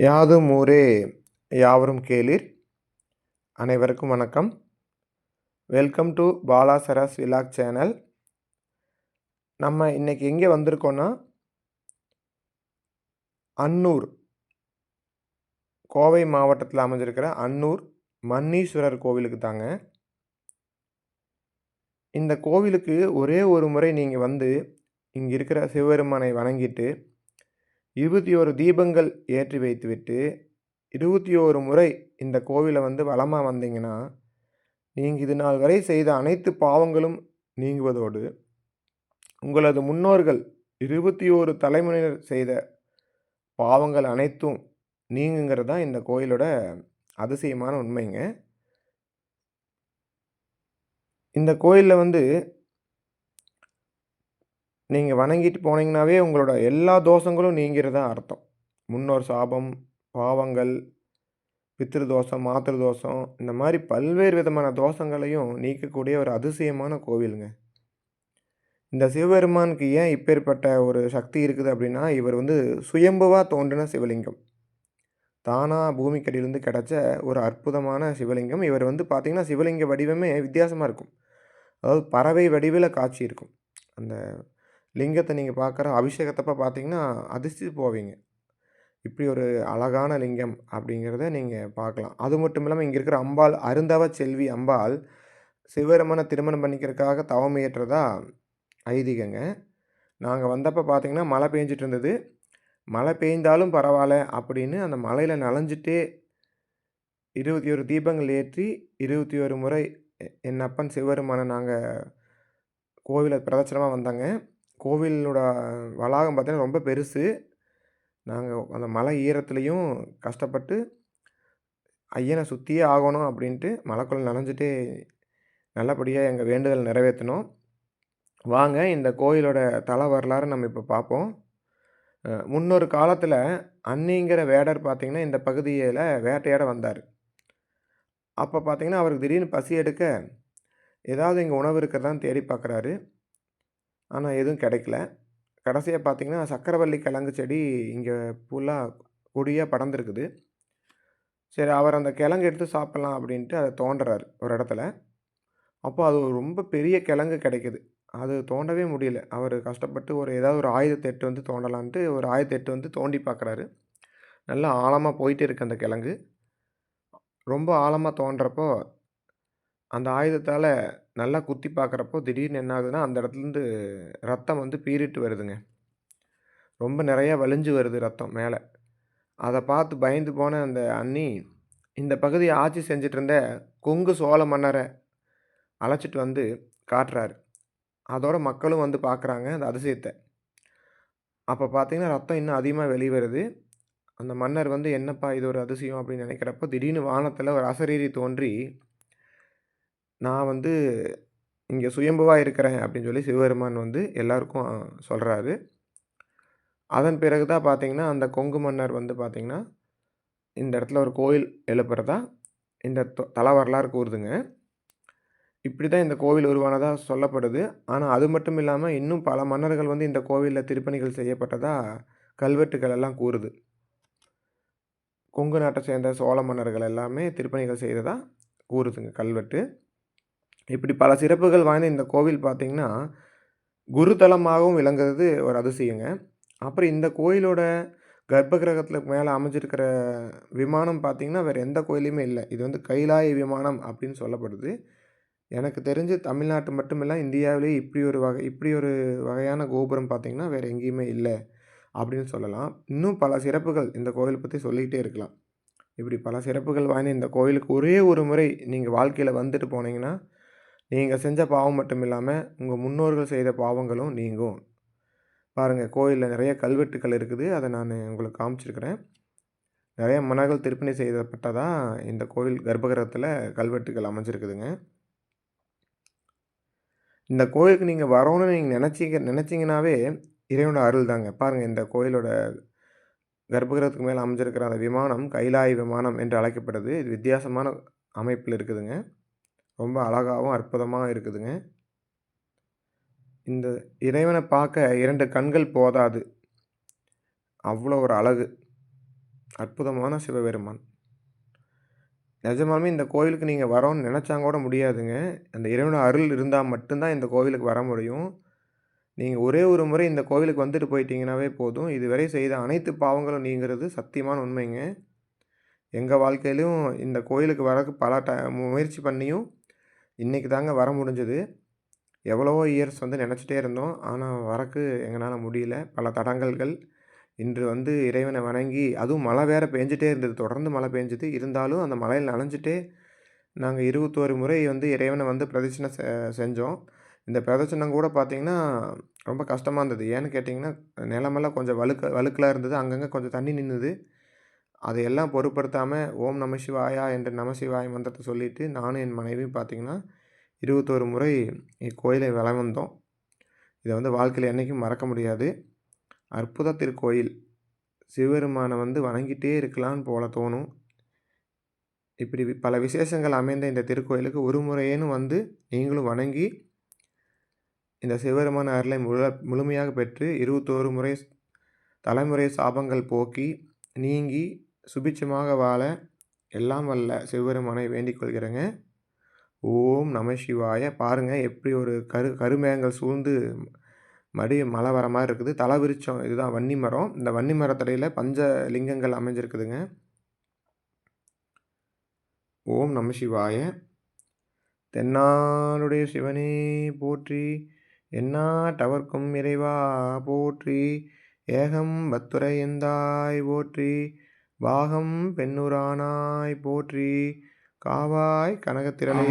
யாதும் ஊரே யாவரும் கேளீர். அனைவருக்கும் வணக்கம். Welcome to Bala Saras vlog channel நம்ம இன்னைக்கு எங்கே வந்திருக்கோன்னா அன்னூர் கோவை மாவட்டத்தில் அமைஞ்சிருக்கிற அன்னூர் மன்னீஸ்வரர் கோவிலுக்கு தாங்க. இந்த கோவிலுக்கு ஒரே ஒரு முறை நீங்கள் வந்து இங்கே இருக்கிற சிவபெருமானை வணங்கிட்டு இருபத்தி ஒரு தீபங்கள் ஏற்றி வைத்துவிட்டு இருபத்தி ஒரு முறை இந்த கோவிலை வந்து வளமாக வந்தீங்கன்னா நீங்கள் இது நாள் வரை செய்த அனைத்து பாவங்களும் நீங்குவதோடு உங்களது முன்னோர்கள் இருபத்தி ஓரு தலைமுறையினர் செய்த பாவங்கள் அனைத்தும் நீங்குங்கிறது தான் இந்த கோயிலோட அதிசயமான உண்மைங்க. இந்த கோயிலில் வந்து நீங்கள் வணங்கிட்டு போனீங்கன்னாவே உங்களோட எல்லா தோஷங்களும் நீங்கிறதா அர்த்தம். முன்னோர் சாபம் பாவங்கள் பித்திரு தோஷம் மாத்திரு தோஷம் இந்த மாதிரி பல்வேறு விதமான தோஷங்களையும் நீக்கக்கூடிய ஒரு அதிசயமான கோவிலுங்க. இந்த சிவபெருமானுக்கு ஏன் இப்பேற்பட்ட ஒரு சக்தி இருக்குது அப்படின்னா இவர் வந்து சுயம்புவாக தோன்றின சிவலிங்கம். தானாக பூமிக்கடியிலேருந்து கிடச்ச ஒரு அற்புதமான சிவலிங்கம். இவர் வந்து பார்த்திங்கன்னா சிவலிங்க வடிவமே வித்தியாசமாக இருக்கும். அதாவது பறவை வடிவில் காட்சி இருக்கும். அந்த லிங்கத்தை நீங்கள் பார்க்குற அபிஷேகத்தப்போ பார்த்தீங்கன்னா அதிர்ச்சி போவீங்க. இப்படி ஒரு அழகான லிங்கம் அப்படிங்கிறத நீங்கள் பார்க்கலாம் அது மட்டும் இல்லாமல் இங்கே இருக்கிற அம்பாள் அருந்தவ செல்வி அம்பாள் சிவபெருமனை திருமணம் பண்ணிக்கிறதுக்காக தவம் ஐதீகங்க. நாங்கள் வந்தப்போ பார்த்திங்கன்னா மழை பெஞ்சிட்டு இருந்தது. மழை பெய்ந்தாலும் பரவாயில்ல அப்படின்னு அந்த மலையில் நனைஞ்சிட்டே இருபத்தி ஒரு தீபங்கள் ஏற்றி இருபத்தி ஒரு முறை என் அப்பன் சிவபெருமானை நாங்கள் கோவிலை பிரதட்சணமாக வந்தாங்க. கோவிலோட வளாகம் பார்த்தீங்கன்னா ரொம்ப பெருசு. நாங்கள் அந்த மலை ஈரத்துலேயும் கஷ்டப்பட்டு ஐயனை சுற்றியே ஆகணும் அப்படின்ட்டு மலைக்குள்ள நனைஞ்சிட்டு நல்லபடியாக எங்கள் வேண்டுதல் நிறைவேற்றினோம் வாங்க இந்த கோயிலோட தலை வரலாறு நம்ம இப்போ பார்ப்போம். முன்னொரு காலத்தில் அன்னிங்கிற வேடர் பார்த்திங்கன்னா இந்த பகுதியில் வேட்டையாட வந்தார். அப்போ பார்த்திங்கன்னா அவருக்கு திடீர்னு பசி எடுக்க ஏதாவது இங்கே உணவு இருக்கிறதான் தேடி பார்க்குறாரு. ஆனால் எதுவும் கிடைக்கல. கடைசியாக பார்த்திங்கன்னா சக்கரவள்ளி கிழங்கு செடி இங்கே ஃபுல்லாக கொடியாக படர்ந்துருக்குது. சரி அவர் அந்த கிழங்கு எடுத்து சாப்பிட்லாம் அப்படின்ட்டு அதை தோண்டுறாரு ஒரு இடத்துல. அப்போ அது ரொம்ப பெரிய கிழங்கு கிடைக்குது. அது தோண்டவே முடியல. அவர் கஷ்டப்பட்டு ஒரு ஏதாவது ஒரு ஆயுதத்தை எட்டு வந்து தோண்டலான்ட்டு ஒரு ஆயுதத்தை எட்டு வந்து தோண்டி பார்க்குறாரு நல்லா ஆழமாக போயிட்டே இருக்குது அந்த கிழங்கு. ரொம்ப ஆழமாக தோன்றப்போ அந்த ஆயுதத்தால் நல்லா குத்தி பார்க்குறப்போ திடீர்னு என்ன ஆகுதுன்னா அந்த இடத்துலேருந்து ரத்தம் வந்து பீறிட்டு வருதுங்க. ரொம்ப நிறையா வலிஞ்சு வருது ரத்தம் மேலே. அதை பார்த்து பயந்து போன அந்த அண்ணி இந்த பகுதியை ஆட்சி செஞ்சிட்டு இருந்த கொங்கு சோழ மன்னரை அழைச்சிட்டு வந்து காட்டுறாரு. அதோட மக்களும் வந்து பார்க்குறாங்க அந்த அதிசயத்தை. அப்போ பார்த்தீங்கன்னா ரத்தம் இன்னும் அதிகமாக வெளியே வருது. அந்த மன்னர் வந்து என்னப்பா இது ஒரு அதிசயம்? அப்படின்னு நினைக்கிறப்போ திடீர்னு வானத்தில் ஒரு அசரீரி தோன்றி நான் வந்து இங்கே சுயம்புவாக இருக்கிறேன் அப்படின்னு சொல்லி சிவபெருமான் வந்து எல்லாருக்கும் சொல்கிறாரு அதன் பிறகு தான் பார்த்தீங்கன்னா அந்த கொங்கு மன்னர் வந்து பார்த்திங்கன்னா இந்த இடத்துல ஒரு கோயில் எழுப்புறதா இந்த தலை வரலாறு கூறுதுங்க. இப்படி தான் இந்த கோவில் உருவானதாக சொல்லப்படுது. ஆனால் அது மட்டும் இல்லாமல் இன்னும் பல மன்னர்கள் வந்து இந்த கோவிலில் திருப்பணிகள் செய்யப்பட்டதாக கல்வெட்டுகள் எல்லாம் கூறுது. கொங்கு நாட்டை சேர்ந்த சோழ மன்னர்கள் எல்லாமே திருப்பணிகள் செய்ததாக கூறுதுங்க கல்வெட்டு. இப்படி பல சிறப்புகள் வாய்ந்த இந்த கோவில் பார்த்திங்கன்னா குருதலமாகவும் விளங்குறது ஒரு அதிசயங்க. அப்புறம் இந்த கோயிலோட கர்ப்ப கிரகத்தில் மேலே அமைஞ்சிருக்கிற விமானம் பார்த்திங்கன்னா வேறு எந்த கோயிலையுமே இல்லை. இது வந்து கைலாய விமானம் அப்படின்னு சொல்லப்படுது. எனக்கு தெரிஞ்சு தமிழ்நாட்டு மட்டுமில்லை இந்தியாவிலேயே இப்படி ஒரு வகை இப்படி ஒரு வகையான கோபுரம் பார்த்திங்கன்னா வேறு எங்கேயுமே இல்லை அப்படின்னு சொல்லலாம். இன்னும் பல சிறப்புகள் இந்த கோயிலை பற்றி சொல்லிக்கிட்டே இருக்கலாம். இப்படி பல சிறப்புகள் வாய்ந்த இந்த கோயிலுக்கு ஒரே ஒரு முறை நீங்கள் வாழ்க்கையில் வந்துட்டு போனீங்கன்னா நீங்கள் செஞ்ச பாவம் மட்டும் இல்லாமல் உங்கள் முன்னோர்கள் செய்த பாவங்களும் நீங்கும். பாருங்கள் கோயிலில் நிறைய கல்வெட்டுக்கள் இருக்குது. அதை நான் உங்களுக்கு காமிச்சிருக்கிறேன். நிறைய மன்னர்கள் திருப்பணி செய்யப்பட்டதாக இந்த கோயில் கர்ப்பகிரகத்தில் கல்வெட்டுகள் அமைஞ்சிருக்குதுங்க. இந்த கோயிலுக்கு நீங்கள் வரோன்னு நீங்கள் நினச்சிங்க நினச்சிங்கனாவே இறைவனோட அருள் தாங்க. பாருங்கள் இந்த கோயிலோட கர்ப்பகிரகத்துக்கு மேலே அமைஞ்சிருக்கிற அந்த விமானம் கைலாய விமானம் என்று அழைக்கப்படுது. இது வித்தியாசமான அமைப்பில் இருக்குதுங்க. ரொம்ப அழகாகவும் அற்புதமாக இருக்குதுங்க இந்த இறைவனை பார்க்க இரண்டு கண்கள் போதாது அவ்வளோ ஒரு அழகு அற்புதமான சிவபெருமான். நிஜமாலுமே இந்த கோயிலுக்கு நீங்கள் வரோன்னு நினச்சாங்க கூட முடியாதுங்க. அந்த இறைவனை அருள் இருந்தால் மட்டும்தான் இந்த கோவிலுக்கு வர முடியும். நீங்கள் ஒரே ஒரு முறை இந்த கோவிலுக்கு வந்துட்டு போயிட்டீங்கன்னாவே போதும். இதுவரை செய்த அனைத்து பாவங்களும் நீங்கிறது சத்தியமான உண்மைங்க. எங்கள் வாழ்க்கையிலையும் இந்த கோயிலுக்கு வரக்கு பல ட முயற்சி பண்ணியும், இன்றைக்கி தாங்க வர முடிஞ்சது. எவ்வளவோ இயர்ஸ் வந்து நினச்சிட்டே இருந்தோம். ஆனால் வரக்கு எங்களால் முடியல. பல தடங்கல்கள். இன்று வந்து இறைவனை வணங்கி அதுவும் மழை வேற பெஞ்சிட்டே இருந்தது. தொடர்ந்து மழை பெஞ்சது இருந்தாலும் அந்த மழையில் நனைஞ்சிட்டே நாங்கள் இருபத்தோரு முறை வந்து இறைவனை வந்து பிரதட்சணம் செ செஞ்சோம். இந்த பிரதட்சணம் கூட பார்த்திங்கன்னா ரொம்ப கஷ்டமாக இருந்தது. ஏன்னு கேட்டிங்கன்னா நிலமெல்லாம் கொஞ்சம் வழுக்க வழுக்கலா இருந்தது. அங்கங்கே கொஞ்சம் தண்ணி நின்றுது அதையெல்லாம் பொருட்படுத்தாமல் ஓம் நம சிவாயா என்ற நமசிவாய மந்திரத்தை சொல்லிட்டு, நானும் என் மனைவியும் பார்த்தீங்கன்னா, 21 முறை இக்கோயிலை வலம் வந்தோம். இதை வந்து வாழ்க்கையில் என்றைக்கும் மறக்க முடியாது. அற்புத திருக்கோயில். சிவபெருமானை வந்து வணங்கிட்டே இருக்கலாம்னு போல தோணும். இப்படி பல விசேஷங்கள் அமைந்த இந்த திருக்கோயிலுக்கு ஒரு முறையேனும் வந்து நீங்களும் வணங்கி, இந்த சிவபெருமான அருளை முழு முழுமையாக பெற்று 21 முறை தலைமுறை சாபங்கள் போக்கி, நீங்கி சுபிட்சமாக வாழ எல்லாம் வல்ல சிவபெருமானை வேண்டிக் கொள்கிறேங்க. ஓம் நம சிவாய. பாருங்கள் எப்படி ஒரு கரு கருமேகங்கள் சூழ்ந்து மடி மழை வர மாதிரி இருக்குது. தலை விரிச்சம் இதுதான் வன்னி மரம். இந்த வன்னி மரத்தடையில் பஞ்ச லிங்கங்கள் அமைஞ்சிருக்குதுங்க. ஓம் நம சிவாய. தென்னாடுடைய சிவனே போற்றி! டவர்க்கும் இறைவா போற்றி! ஏகம் பத்துரை எந்தாய் போற்றி! பாகம் பெண்ணுரானாய் போற்றி! காவாய் கனகத்திரளே